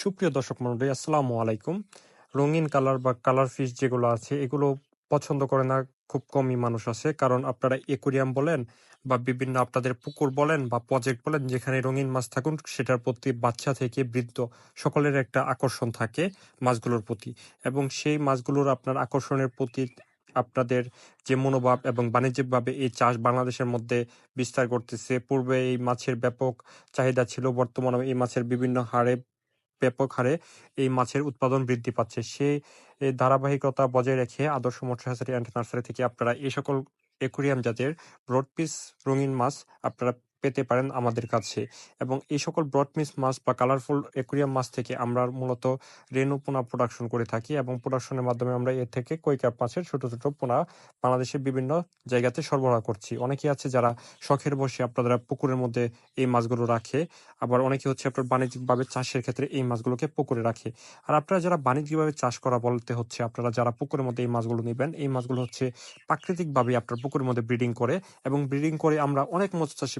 সুপ্রিয় দর্শক মন্ডলী আসসালামু আলাইকুম। রঙিন কালার বা কালার ফিশ যেগুলো আছে, এগুলো পছন্দ করে না, খুব কমই মানুষ আছে। কারণ আপনারা একুরিয়াম বলেন বা বিভিন্ন আপনাদের পুকুর বলেন বা প্রজেক্ট বলেন, যেখানে রঙিন মাছ থাকুন, সেটার প্রতি বাচ্চা থেকে বৃদ্ধ সকলের একটা আকর্ষণ থাকে মাছগুলোর প্রতি। এবং সেই মাছগুলোর আপনার আকর্ষণের প্রতি আপনাদের যে মনোভাব এবং বাণিজ্যিকভাবে এই চাষ বাংলাদেশের মধ্যে বিস্তার করতেছে, পূর্বে এই মাছের ব্যাপক চাহিদা ছিল বর্তমানে এই মাছের বিভিন্ন হারে ব্যাপক হারে এই মাছের উৎপাদন বৃদ্ধি পাচ্ছে। সেই ধারাবাহিকতা বজায় রেখে আদর্শ হ্যাচারি অ্যান্ড নার্সারি থেকে আপনারা এই সকল একুরিয়াম জাতের ব্রডপিস রঙিন মাছ আপনারা পেতে পারেন আমাদের কাছে। এবং এই সকল ব্রডমিস মাছ বা কালারফুল একুরিয়াম মাছ থেকে আমরা মূলত রেনু পোনা প্রোডাকশন করে থাকি এবং প্রোডাকশনের মাধ্যমে আমরা এর থেকে কৈকাপ মাছের ছোট ছোট পোনা বাংলাদেশের বিভিন্ন জায়গাতে সরবরাহ করছি। অনেকে আছে যারা শখের বসে আপনারা পুকুরের মধ্যে এই মাছগুলো রাখে, আবার অনেকে হচ্ছে আপনার বাণিজ্যিকভাবে চাষের ক্ষেত্রে এই মাছগুলোকে পুকুরে রাখে। আর আপনারা যারা বাণিজ্যিকভাবে চাষ করা বলতে হচ্ছে, আপনারা যারা পুকুরের মধ্যে এই মাছগুলো নেবেন, এই মাছগুলো হচ্ছে প্রাকৃতিকভাবে আপনার পুকুরের মধ্যে ব্রিডিং করে এবং ব্রিডিং করে আমরা অনেক মৎস্য চাষি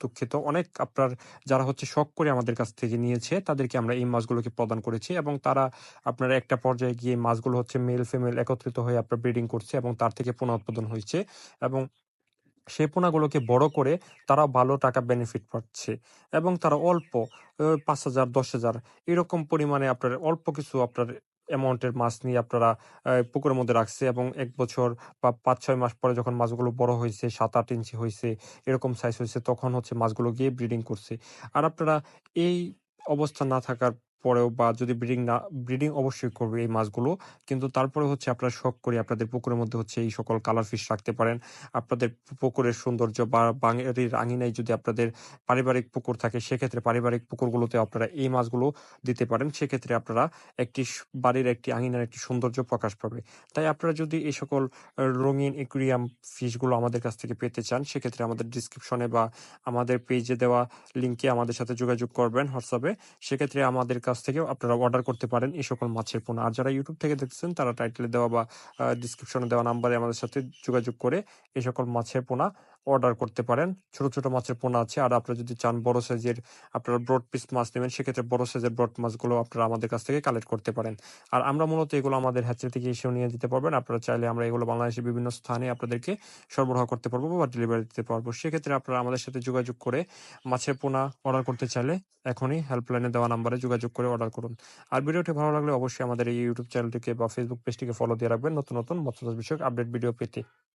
দুঃখিত। অনেক আপনার যারা হচ্ছে শখ করে আমাদের কাছ থেকে নিয়েছে, তাদেরকে আমরা এই মাছগুলোকে প্রদান করেছি এবং তারা আপনার একটা পর্যায়ে গিয়ে মাছগুলো হচ্ছে মেল ফিমেল একত্রিত হয়ে আপনার ব্রিডিং করছে এবং তার থেকে পোনা উৎপাদন হয়েছে এবং সেই পোনাগুলোকে বড় করে তারা ভালো টাকা বেনিফিট পাচ্ছে এবং তারা অল্প পাঁচ হাজার, দশ হাজার এরকম পরিমাণে আপনার অল্প কিছু আপনার অ্যামাউন্টের মাছ নিয়ে আপনারা পুকুরের মধ্যে রাখছে এবং এক বছর বা পাঁচ ছয় মাস পরে যখন মাছগুলো বড় হয়েছে সাত আট ইঞ্চি হয়েছে, এরকম সাইজ হয়েছে, তখন হচ্ছে মাছগুলো গিয়ে ব্রিডিং করছে। আর আপনারা এই অবস্থা না থাকার পরেও বা যদি ব্রিডিং না ব্রিডিং অবশ্যই করবে এই মাছগুলো। কিন্তু তারপরে হচ্ছে আপনারা শখ করে আপনাদের পুকুরের মধ্যে হচ্ছে এই সকল কালার ফিশ রাখতে পারেন। আপনাদের পুকুরের সৌন্দর্য বা বাঙালির আঙিনায় যদি আপনাদের পারিবারিক পুকুর থাকে, সেক্ষেত্রে পারিবারিক পুকুরগুলোতে আপনারা এই মাছগুলো দিতে পারেন। সেক্ষেত্রে আপনারা একটি বাড়ির একটি আঙিনার একটি সৌন্দর্য প্রকাশ পাবে। তাই আপনারা যদি এই সকল রঙিন একুরিয়াম ফিশগুলো আমাদের কাছ থেকে পেতে চান, সেক্ষেত্রে আমাদের ডিসক্রিপশনে বা আমাদের পেজে দেওয়া লিঙ্কে আমাদের সাথে যোগাযোগ করবেন হোয়াটসঅ্যাপে। সেক্ষেত্রে আমাদের কাছ থেকেও আপনারা অর্ডার করতে পারেন এই সকল মাছের পোনা। আর যারা ইউটিউব থেকে দেখছেন তারা টাইটেলে দেওয়া বা ডিসক্রিপশনে দেওয়া নাম্বারে আমাদের সাথে যোগাযোগ করে এই সকল মাছের পোনা অর্ডার করতে পারেন। ছোট ছোট মাছের পোনা আছে। আর আপনারা যদি চান বড় সাইজের আপনারা ব্রড পিস মাছ নেবেন, সেক্ষেত্রে বড় সাইজের ব্রড মাছগুলো আপনারা আমাদের কাছ থেকে কালেক্ট করতে পারেন। আর আমরা মূলত এগুলো আমাদের হ্যাচারি থেকে এসেও নিয়ে যেতে পারবেন। আপনারা চাইলে আমরা এগুলো বাংলাদেশের বিভিন্ন স্থানে আপনাদেরকে সরবরাহ করতে পারব বা ডেলিভারি দিতে পারব। সেক্ষেত্রে আপনারা আমাদের সাথে যোগাযোগ করে মাছের পোনা অর্ডার করতে চাইলে এখনই হেল্পলাইনে দেওয়া নাম্বারে যোগাযোগ করে অর্ডার করুন। আর ভিডিওটি ভালো লাগলে অবশ্যই আমাদের এই ইউটিউব চ্যানেলটিকে বা ফেসবুক পেজটিকে ফলো দিয়ে রাখবেন। নতুন নতুন মৎস্য বিষয়ক আপডেট ভিডিও পেতে।